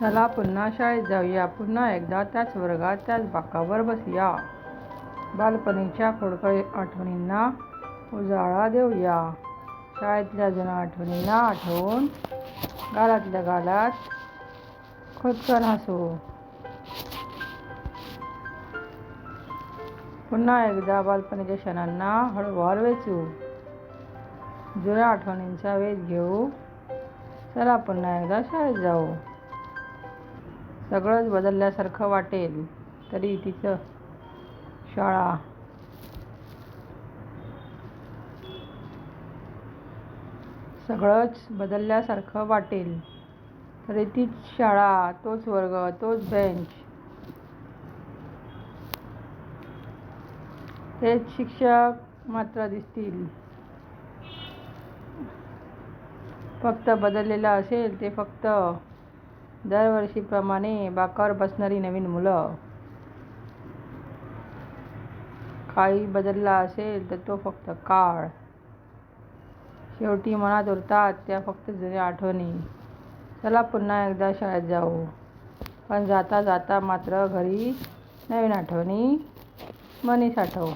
चला पुन्हा शाळेत जाऊया. पुन्हा एकदा त्याच वर्गात त्याच बाकावर बसूया. बालपणीच्या खोडकळी आठवणींना उजाळा देऊया. शाळेतल्या जुन्या आठवणींना आठवून गालातल्या गालात खोदकन हसू. पुन्हा एकदा बालपणीच्या क्षणांना हळूवार वेचू. जुन्या आठवणींचा वेध घेऊ. चला पुन्हा एकदा शाळेत जाऊ. सगळंच बदलल्यासारखं वाटेल तरी तिचं शाळा. सगळंच बदलल्यासारखं वाटेल तरी तीच शाळा तोच वर्ग तोच बेंच तेच शिक्षक मात्र दिसतील. फक्त बदललेलं असेल ते फक्त दरवर्षीप्रमाणे बाकावर बसणारी नवीन मुलं. काही बदलला असेल तर तो फक्त काळ. शेवटी मनात उरतात त्या फक्त जुन्या आठवणी. चला पुन्हा एकदा शाळेत जाऊ. पण जाता जाता मात्र घरी नवीन आठवणी मनी साठवू